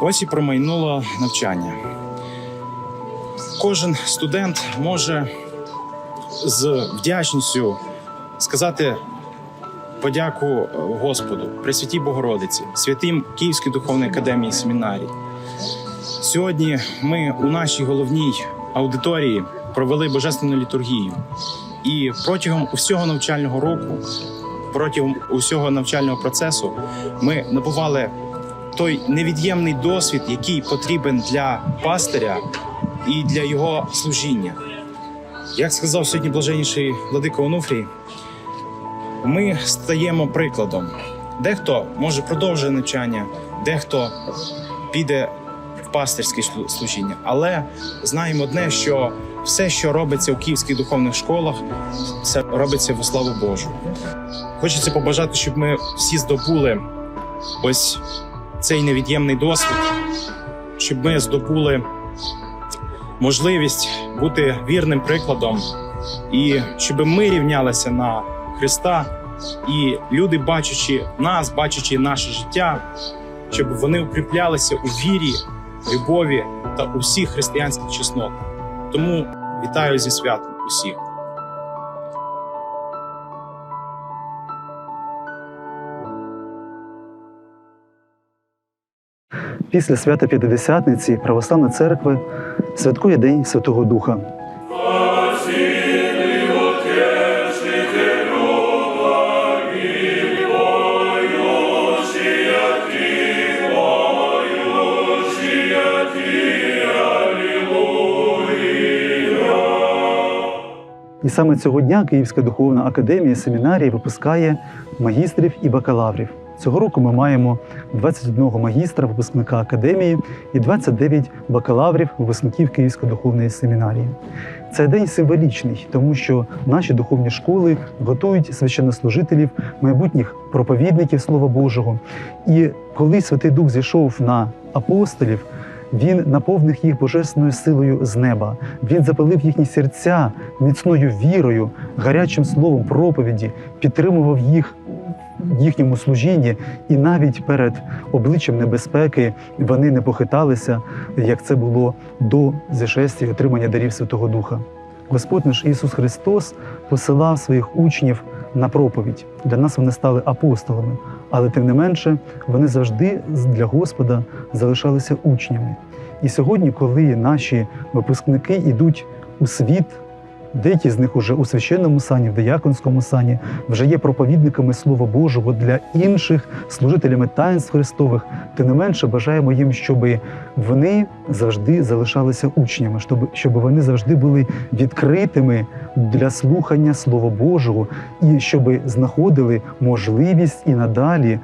Ось і промайнуло навчання. Кожен студент може з вдячністю сказати подяку е, Господу, Пресвятій Богородиці, святим Київській духовній академії семінарій. Сьогодні ми у нашій головній аудиторії провели божественну літургію. І протягом усього навчального року, протягом усього навчального процесу, ми набували той невід'ємний досвід, який потрібен для пастиря і для його служіння. Як сказав сьогодні блаженніший владика Онуфрій, ми стаємо прикладом. Дехто може продовжує навчання, дехто піде в пастирське служіння. Але знаємо одне, що все, що робиться у київських духовних школах, це робиться во славу Божу. Хочеться побажати, щоб ми всі здобули ось цей невід'ємний досвід, щоб ми здобули можливість бути вірним прикладом, і щоб ми рівнялися на Христа, і люди, бачачи нас, бачачи наше життя, щоб вони укріплялися у вірі, любові та у всіх християнських чеснотах. Тому вітаю зі святом усіх. Після свята П'ятидесятниці Православна церква святкує День Святого Духа. І саме цього дня Київська духовна академія семінарії випускає магістрів і бакалаврів. Цього року ми маємо 21 магістра випускника академії і 29 бакалаврів випускників Київської духовної семінарії. Цей день символічний, тому що наші духовні школи готують священнослужителів, майбутніх проповідників Слова Божого. І коли Святий Дух зійшов на апостолів, він наповнив їх божественною силою з неба. Він запалив їхні серця міцною вірою, гарячим словом проповіді, підтримував їх їхньому служінні, і навіть перед обличчям небезпеки вони не похиталися, як це було до зішестя і отримання дарів Святого Духа. Господь наш Ісус Христос посилав своїх учнів на проповідь. Для нас вони стали апостолами, але тим не менше вони завжди для Господа залишалися учнями. І сьогодні, коли наші випускники йдуть у світ, деякі з них уже у священному сані, в дияконському сані, вже є проповідниками Слова Божого для інших, служителями таїнств Христових. Тим не менше бажаємо їм, щоб вони завжди залишалися учнями, щоб, щоб вони завжди були відкритими для слухання Слова Божого, і щоб знаходили можливість і надалі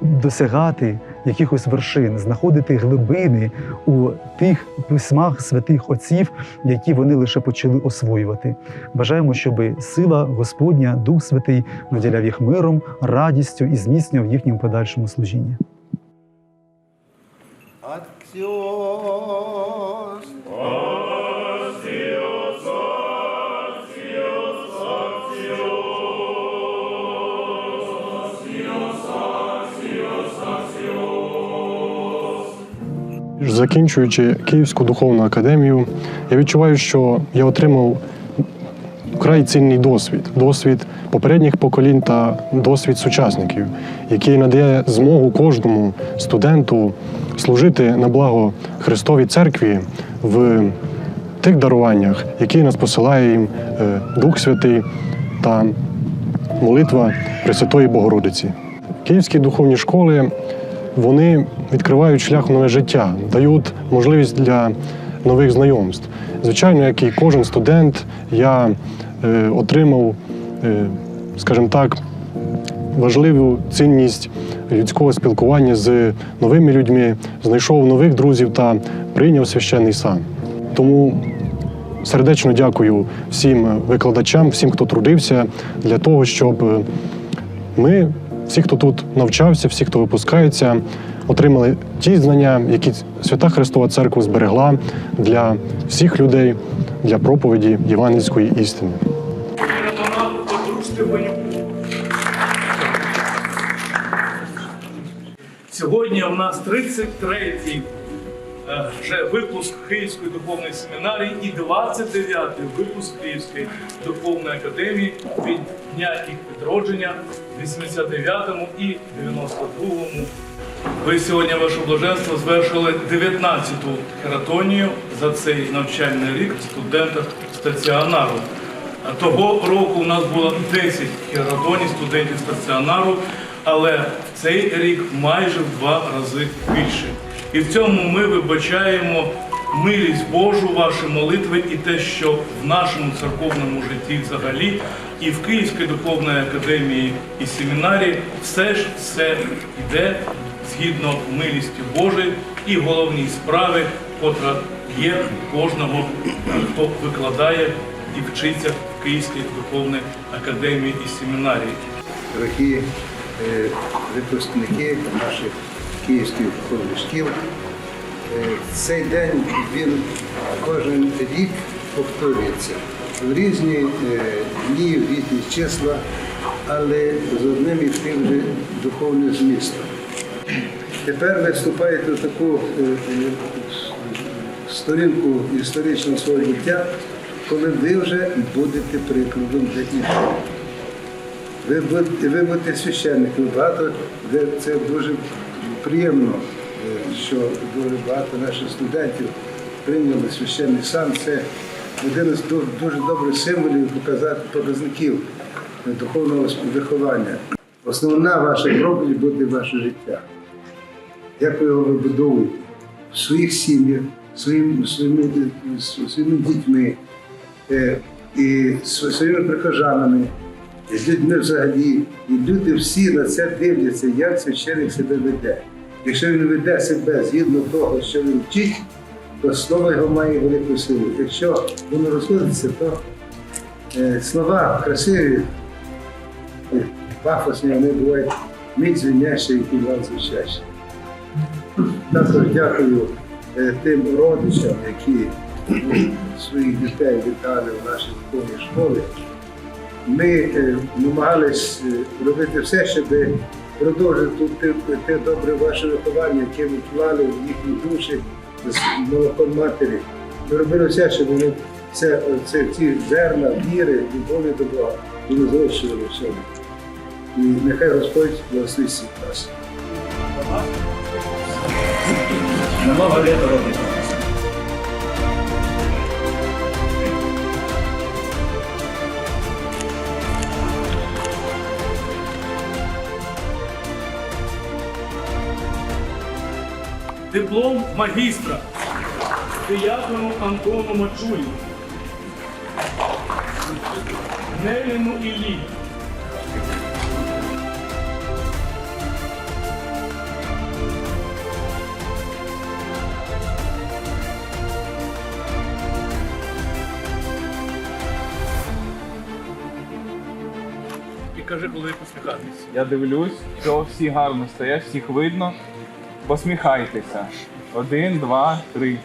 досягати якихось вершин, знаходити глибини у тих письмах святих отців, які вони лише почали освоювати. Бажаємо, щоб сила Господня, Дух Святий наділяв їх миром, радістю і зміцнював їхньому подальшому служінні. Acción. Закінчуючи Київську духовну академію, я відчуваю, що я отримав вкрай цінний досвід, досвід попередніх поколінь та досвід сучасників, який надає змогу кожному студенту служити на благо Христовій церкві в тих даруваннях, які нас посилає їм е, Дух Святий та молитва Пресвятої Богородиці. Київські духовні школи вони відкривають шлях в нове життя, дають можливість для нових знайомств. Звичайно, як і кожен студент, я е, отримав, е, скажімо так, важливу цінність людського спілкування з новими людьми, знайшов нових друзів та прийняв священний сан. Тому сердечно дякую всім викладачам, всім, хто трудився для того, щоб е, ми, всі, хто тут навчався, всі, хто випускається, отримали ті знання, які Свята Христова Церква зберегла для всіх людей для проповіді євангельської істини. Сьогодні у нас 33-й е, вже випуск Київської духовної семінарії і 29-й випуск Київської духовної академії від дня їх відродження в 89-му і 92-му. Ви сьогодні, ваше блаженство, звершили 19-ту хератонію за цей навчальний рік в студентах стаціонару. Того року у нас було 10 хератоній студентів стаціонару, але цей рік майже в два рази більше. І в цьому ми вибачаємо милість Божу, ваші молитви і те, що в нашому церковному житті взагалі, і в Київській духовній академії і семінарії все ж все йде згідно милісті Божої і головній справи, котра є кожного, хто викладає і вчиться в Київській духовній академії і семінарії. дорогі е, випускники наших київських шкіл. Е, Цей день він кожен рік повторюється в різні е, дні, в різні числа, але з одним і тим же духовним змістом. Тепер ви вступаєте в таку е, сторінку історичного свого життя, коли ви вже будете прикладом для інших. Ви будете, священниками. Багато це дуже приємно, е, що дуже багато наших студентів прийняли священний сан. Це один із дуже добрих символів показати показників духовного виховання. Основна ваша проповідь буде ваше життя. Як ви його вибудовуєте в своїх сім'ях, своїм, своїми, е, своїми дітьми е, і своїми прихожанами з людьми взагалі. І люди всі на це дивляться, як священик себе веде. Якщо він веде себе згідно того, що він вчить, то слово його має велику силу. Якщо воно розходиться, то е, слова красиві, е, пафосні, вони бувають мить звінящі і кілька звучащі. Також дякую е, тим родичам, які своїх дітей вітали в нашій духовній школі ми е, намагались е, робити все, щоб продовжити те, добре ваше виховання, яке ви вклали в їхні душі з молоком матері. Ми робили все, щоб вони це, це, ці зерна, віри, любові до Бога вони зрощували в собі. І нехай Господь благословить всіх нас. Много літа. Диплом магістра Диякону Антону Мачулі. Неліну Іллі. Кажи, коли посміхатись. Я дивлюсь, що всі гарно стоять, всіх видно. Посміхайтеся. Один, два, три.